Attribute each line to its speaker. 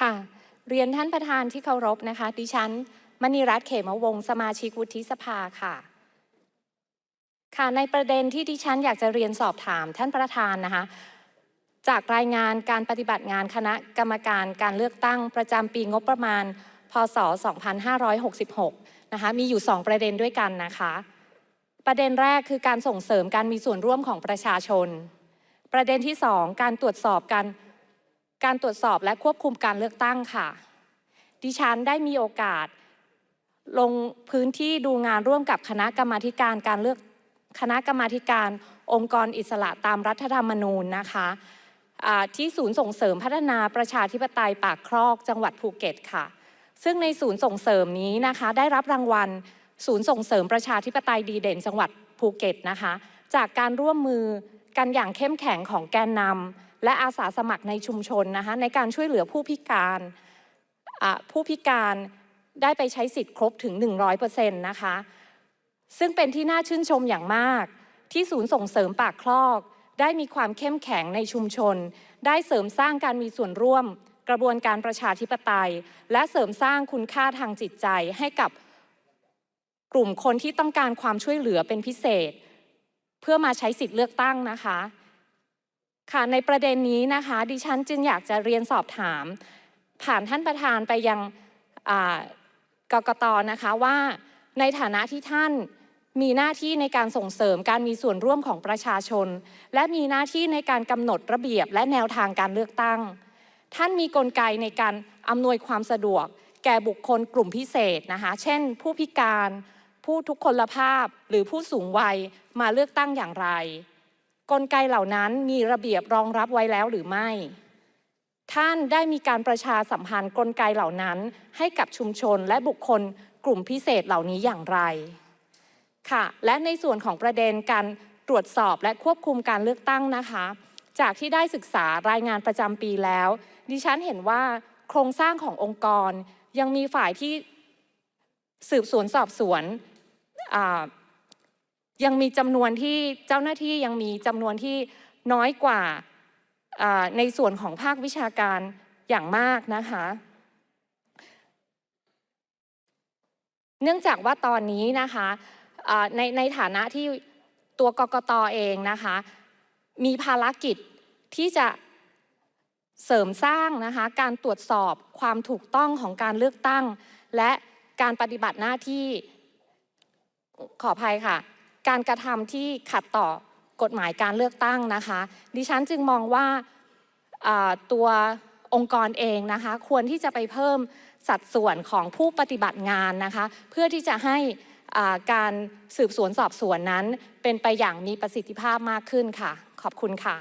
Speaker 1: ค่ะ เรียนท่านประธานที่เคารพนะคะ ดิฉันมณีรัตน์เขมวงศ์สมาชิกวุฒิสภาค่ะ ค่ะในประเด็นที่ดิฉันอยากจะเรียนสอบถามท่านประธานนะคะ จากรายงานการปฏิบัติงานคณะกรรมการการเลือกตั้งประจำปีงบประมาณ พศ 2566 นะคะ มีอยู่ 2 ประเด็นด้วยกันนะคะ ประเด็นแรกคือการส่งเสริมการมีส่วนร่วมของประชาชน ประเด็นที่ 2 การตรวจสอบการ การตรวจสอบและควบคุมการเลือกตั้งค่ะ ดิฉันได้มีโอกาส ลงพื้นที่ดูงานร่วมกับคณะกรรมาการการเลือกคณะกรรมาการองค์กรอิสระตามรัฐธรรมนูญนะคะที่ศูนย์ส่งเสริมพัฒนาประชาธิปไตยปากครอกจังหวัดภูเก็ตค่ะ ซึ่งในศูนย์ส่งเสริมนี้นะคะ ได้รับรางวัล ศูนย์ส่งเสริมประชาธิปไตยดีเด่นจังหวัดภูเก็ตนะคะ จากการร่วมมือกันอย่างเข้มแข็งของแกนนำ และอาสาสมัครในชุมชนนะคะในการช่วยเหลือผู้พิการผู้พิการได้ไปใช้สิทธิ์ครบถึง 100%นะคะซึ่งเป็นที่น่าชื่นชมอย่างมาก ที่ศูนย์ส่งเสริมปากคลอก ได้มีความเข้มแข็งในชุมชน ได้เสริมสร้างการมีส่วนร่วม กระบวนการประชาธิปไตย และเสริมสร้างคุณค่าทางจิตใจให้กับกลุ่มคนที่ต้องการความช่วยเหลือเป็นพิเศษ เพื่อมาใช้สิทธิ์เลือกตั้งนะคะ ค่ะในประเด็นนี้นะคะ ดิฉันจึงอยากจะเรียนสอบถาม ผ่านท่านประธานไปยังอ่ากกตนะคะว่าในฐานะที่ท่านมีหน้าที่ในการส่งเสริมการมีส่วนร่วมของประชาชน และมีหน้าที่ในการกำหนดระเบียบและแนวทางการเลือกตั้ง ท่านมีกลไกในการอำนวยความสะดวก แก่บุคคลกลุ่มพิเศษนะคะเช่น ผู้พิการ ผู้ทุกคนภาพหรือผู้สูงวัยมาเลือกตั้งอย่างไร กลไกเหล่านั้นมีระเบียบรองรับไว้แล้วหรือไม่ ท่านได้มีการประชาสัมพันธ์กลไกเหล่านั้น ให้กับชุมชนและบุคคลกลุ่มพิเศษเหล่านี้อย่างไร ค่ะ และในส่วนของประเด็นการตรวจสอบและควบคุมการเลือกตั้งนะคะ จากที่ได้ศึกษารายงานประจำปีแล้ว ดิฉันเห็นว่าโครงสร้างขององค์กรยังมีฝ่ายที่สืบสวนสอบสวนอ่า ยังมีจำนวนที่เจ้าหน้าที่ยังมีจำนวนที่น้อยกว่าในส่วนของภาควิชาการอย่างมากนะคะ เนื่องจากว่าตอนนี้นะคะในในฐานะที่ตัวกกตเองนะคะ มีภารกิจที่จะเสริมสร้างนะคะการตรวจสอบความถูกต้องของการเลือกตั้ง และการปฏิบัติหน้าที่ขออภัยค่ะ การกระทำที่ขัดต่อกฎหมายการเลือกตั้งนะคะ ดิฉันจึงมองว่าตัวองค์กรเองนะคะ ควรที่จะไปเพิ่มสัดส่วนของผู้ปฏิบัติงานนะคะ เพื่อที่จะให้การสืบสวนสอบสวนนั้น เป็นไปอย่างมีประสิทธิภาพมากขึ้นค่ะ ขอบคุณค่ะ